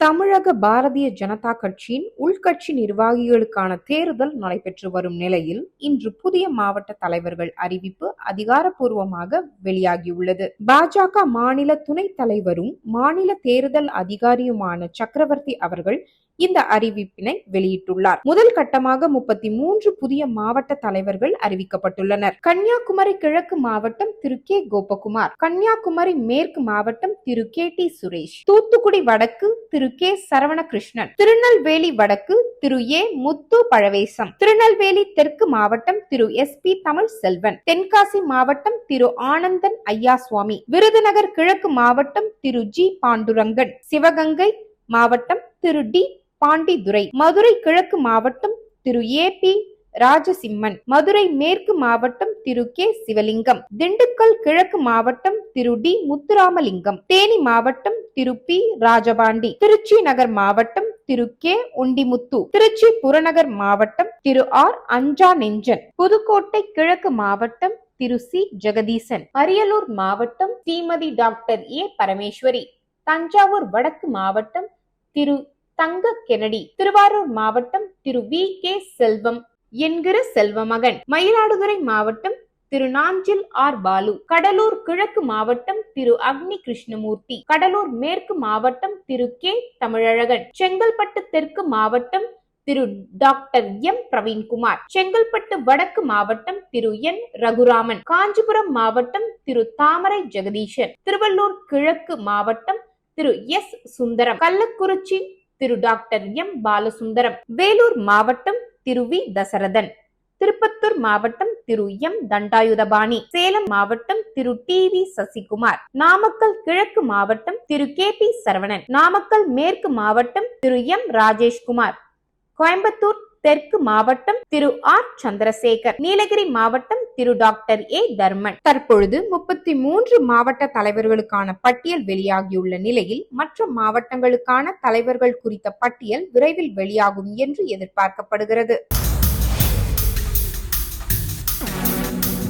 தமிழக பாரதிய ஜனதா கட்சியின் உள்கட்சி நிர்வாகிகளுக்கான தேர்தல் நடைபெற்று வரும் நிலையில் இன்று புதிய மாவட்ட தலைவர்கள் அறிவிப்பு அதிகாரப்பூர்வமாக வெளியாகியுள்ளது. பாஜக மாநில துணைத் தலைவரும் மாநில தேர்தல் அதிகாரியுமான சக்கரவர்த்தி அவர்கள் இந்த அறிவிப்பினை வெளியிட்டுள்ளார். முதல் கட்டமாக முப்பத்தி மூன்று புதிய மாவட்ட தலைவர்கள் அறிவிக்கப்பட்டுள்ளனர். கன்னியாகுமரி கிழக்கு மாவட்டம் திரு கே கோபகுமார் கன்னியாகுமரி மேற்கு மாவட்டம் திரு கே டி சுரேஷ் தூத்துக்குடி வடக்கு திரு கே சரவணகிருஷ்ணன் திருநெல்வேலி வடக்கு திரு ஏ முத்து பழவேசம் திருநெல்வேலி தெற்கு மாவட்டம் திரு எஸ் பி தமிழ் செல்வன் தென்காசி மாவட்டம் திரு ஆனந்தன் ஐயாசுவாமி விருதுநகர் கிழக்கு மாவட்டம் திரு ஜி பாண்டுரங்கன் சிவகங்கை மாவட்டம் திரு டி பாண்டிதுரை மதுரை கிழக்கு மாவட்டம் திரு. ஏ. பி. ராஜசிம்மன் மதுரை மேற்கு மாவட்டம் திரு. கே. சிவலிங்கம் திண்டுக்கல் கிழக்கு மாவட்டம் திரு. டி. முத்துராமலிங்கம் தேனி மாவட்டம் திரு. பி. ராஜபாண்டி திருச்சி நகர் மாவட்டம் திரு. கே. உண்டிமுத்து திருச்சி புறநகர் மாவட்டம் திரு. ஆர். அஞ்சா நெஞ்சன் புதுக்கோட்டை கிழக்கு மாவட்டம் திரு. சி. ஜெகதீசன் அரியலூர் மாவட்டம் ஸ்ரீமதி டாக்டர். ஏ. பரமேஸ்வரி தஞ்சாவூர் வடக்கு மாவட்டம் திரு. தங்க கெனடி திருவாரூர் மாவட்டம் திரு வி. கே. செல்வம் என்கிற செல்வமகன். மயிலாடுதுறை மாவட்டம் திரு நாஞ்சில் ஆர். பாலு. கடலூர் கிழக்கு மாவட்டம் திரு அக்னி கிருஷ்ணமூர்த்தி. கடலூர் மேற்கு மாவட்டம் திரு கே. தமிழழகன். செங்கல்பட்டு தெற்கு மாவட்டம் திரு டாக்டர் எம். பிரவீன்குமார். செங்கல்பட்டு வடக்கு மாவட்டம் திரு என். ரகுராமன். காஞ்சிபுரம் மாவட்டம் திரு தாமரை ஜெகதீஷன் திருவள்ளூர் கிழக்கு மாவட்டம் Thiru S. Sundaram. Kallakurichi Thiru doctor M. Balasundaram. Vellore மாவட்டம் திரு வி தசரதன். திருப்பத்தூர் மாவட்டம் திரு எம். தண்டாயுதபாணி. சேலம் மாவட்டம் திரு டி. வி. சசிகுமார். நாமக்கல் கிழக்கு மாவட்டம் திரு கே. பி. சரவணன். நாமக்கல் மேற்கு மாவட்டம் திரு எம். ராஜேஷ்குமார். கோயம்புத்தூர் தெற்கு மாவட்டம் திரு ஆர். சந்திரசேகர் நீலகிரி மாவட்டம் திரு டாக்டர் ஏ. தர்மன். தற்பொழுது முப்பத்தி மூன்று மாவட்ட தலைவர்களுக்கான பட்டியல் வெளியாகியுள்ள நிலையில் மற்ற மாவட்டங்களுக்கான தலைவர்கள் குறித்த பட்டியல் விரைவில் வெளியாகும் என்று எதிர்பார்க்கப்படுகிறது.